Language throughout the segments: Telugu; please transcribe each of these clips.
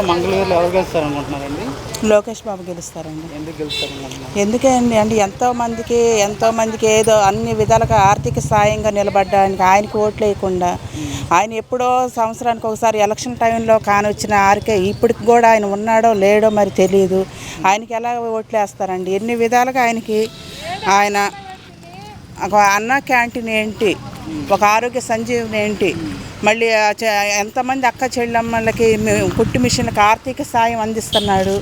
మంగళగిరిలో ఎవరు గెలుస్తారు అనుకుంటున్నారండి లోకేష్ బాబు గెలుస్తారండి. ఎందుకు గెలుస్తారు అనుకుంటున్నారు ఎందుకండి అంటే ఎంతో మందికి ఎంతో మందికి ఏదో అన్ని విధాలుగా ఆర్థిక సాయంగా నిలబడ్డానికి ఆయనకి ఓట్లు వేయకుండా ఆయన ఎప్పుడో సంవత్సరానికి ఒకసారి ఎలక్షన్ టైంలో కానొచ్చిన ఆర్కే ఇప్పటికి కూడా ఆయన ఉన్నాడో లేడో మరి తెలియదు ఆయనకి ఎలా ఓట్లు వేస్తారండి ఎన్ని విధాలుగా ఆయనకి ఆయన అన్న క్యాంటీన్ ఏంటి? ఒక ఆరోగ్య సంజీవని ఏంటి? మళ్ళీ ఎంతమంది అక్క చెల్లెమ్మలకి కుట్టు మిషన్లకు ఆర్థిక సాయం అందిస్తున్నాడు?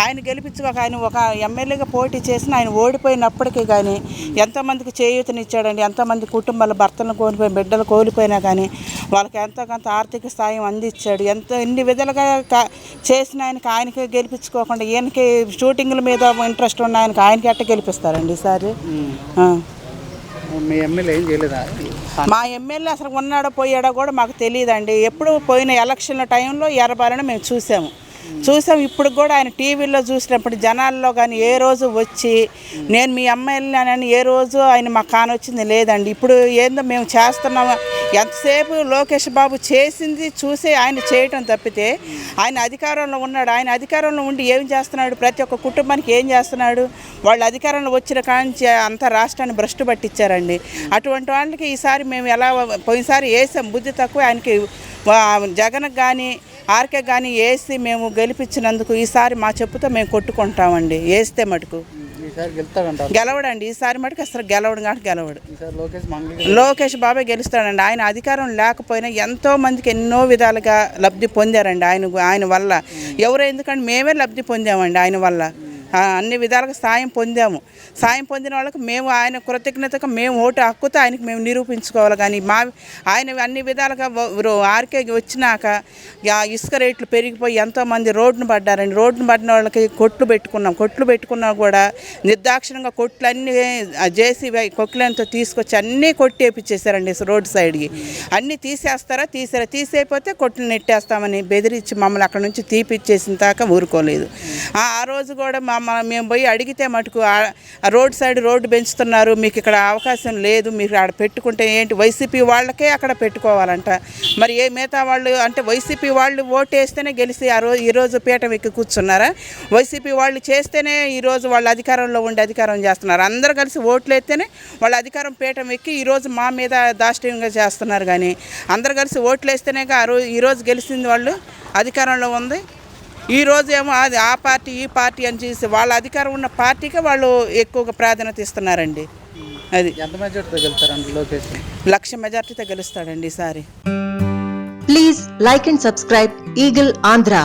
ఆయన గెలిపించుకోక ఆయన ఒక ఎమ్మెల్యేగా పోటీ చేసిన ఆయన ఓడిపోయినప్పటికీ కానీ ఎంతమందికి చేయూతనిచ్చాడండి? ఎంతమంది కుటుంబాల భర్తలను కోల్పోయి బిడ్డలు కోల్పోయినా కానీ వాళ్ళకి ఎంతో కొంత ఆర్థిక సాయం అందించాడు? ఎంత ఎన్ని విధాలుగా చేసిన ఆయనకి ఆయనకి గెలిపించుకోకుండా ఈయనకి షూటింగ్ల మీద ఇంట్రెస్ట్ ఉన్న ఆయనకి ఆయనకి ఎట్ట గెలిపిస్తారండి ఈసారి. మీ ఎమ్మెల్యే ఏం చేయలేదా? మా ఎమ్మెల్యే అసలు ఉన్నాడో పోయాడో కూడా మాకు తెలియదండి. ఎప్పుడు పోయిన ఎలక్షన్ల టైంలో ఎర్రబాలని మేము చూసాము. చూసాం ఇప్పుడు కూడా ఆయన టీవీలో చూసినప్పుడు జనాల్లో కానీ ఏ రోజు వచ్చి నేను మీ ఎమ్మెల్యేనని ఏ రోజు ఆయన మాకు కానొచ్చింది లేదండి. ఇప్పుడు ఏందో మేము చేస్తున్నాము? ఎంతసేపు లోకేష్ బాబు చేసింది చూసే ఆయన చేయటం తప్పితే ఆయన అధికారంలో ఉన్నాడు. ఆయన అధికారంలో ఉండి ఏం చేస్తున్నాడు? ప్రతి ఒక్క కుటుంబానికి ఏం చేస్తున్నాడు? వాళ్ళు అధికారంలో వచ్చిన కాంచి అంత రాష్ట్రాన్ని భ్రష్టు పట్టించారండి. అటువంటి వాళ్ళకి ఈసారి మేము ఎలా పోయినసారి వేసాం బుద్ధి తక్కువ ఆయనకి. జగన్కి కానీ ఆర్కే కానీ వేసి మేము గెలిపించినందుకు ఈసారి మా చెప్పుతో మేము కొట్టుకుంటామండి. వేస్తే మటుకు. గెలవడండి. ఈసారి మటుకు అసలు గెలవడు కానీ గెలవడు. లోకేష్ మంగళగిరి లోకేష్ బాబే గెలుస్తాడండి. ఆయన అధికారం లేకపోయినా ఎంతో మందికి ఎన్నో విధాలుగా లబ్ధి పొందారండి. ఆయన ఆయన వల్ల. ఎవరు ఎందుకంటే మేమే లబ్ధి పొందామండి ఆయన వల్ల. అన్ని విధాలుగా సాయం పొందాము. సాయం పొందిన వాళ్ళకి మేము ఆయన కృతజ్ఞతగా మేము ఓటు హక్కుతో ఆయనకి మేము నిరూపించుకోవాలి. కానీ మా ఆయన అన్ని విధాలుగా ఆర్కే వచ్చినాక ఇసుక రేట్లు పెరిగిపోయి ఎంతోమంది రోడ్డును పడ్డారండి. రోడ్డును పడిన వాళ్ళకి కొట్లు పెట్టుకున్నాం. కొట్లు పెట్టుకున్నా కూడా నిర్దాక్షిణంగా కొట్లు అన్నీ జేసీ కొక్కులతో తీసుకొచ్చి అన్నీ కొట్టేపిచ్చేసారండి రోడ్డు సైడ్కి. అన్నీ తీసేస్తారా తీసారా తీసేయపోతే కొట్లు నెట్టేస్తామని బెదిరించి మమ్మల్ని అక్కడ నుంచి తీపిచ్చేసిన దాకా ఊరుకోలేదు. ఆ రోజు కూడా మా మనం మేము పోయి అడిగితే మటుకు రోడ్ సైడ్ రోడ్డు పెంచుతున్నారు మీకు ఇక్కడ అవకాశం లేదు మీరు ఆడ పెట్టుకుంటే ఏంటి? వైసీపీ వాళ్ళకే అక్కడ పెట్టుకోవాలంట. మరి ఏ మిగతా వాళ్ళు అంటే వైసీపీ వాళ్ళు ఓటు వేస్తేనే గెలిచి ఆ రోజు ఈరోజు పీఠం ఎక్కి కూర్చున్నారా? వైసీపీ వాళ్ళు చేస్తేనే ఈరోజు వాళ్ళు అధికారంలో ఉండి అధికారం చేస్తున్నారు. అందరూ కలిసి ఓట్లు వేస్తేనే వాళ్ళ అధికారం పీఠం ఎక్కి ఈరోజు మా మీద దాష్టీయంగా చేస్తున్నారు కానీ అందరు కలిసి ఓట్లు వేస్తేనే ఆ రోజు ఈరోజు గెలిచింది వాళ్ళు అధికారంలో ఉంది. ఈ రోజు ఏమో అది ఆ పార్టీ ఈ పార్టీ అని చూసి వాళ్ళ అధికారం ఉన్న పార్టీకే వాళ్ళు ఎక్కువగా ప్రాధాన్యత ఇస్తున్నారండి. అది. ఎంత మెజార్టీతో గెలుస్తారండి లోకేష్? లక్ష మెజార్టీతో గెలుస్తాడండి ఈసారి. Please like and subscribe Eagle Andhra.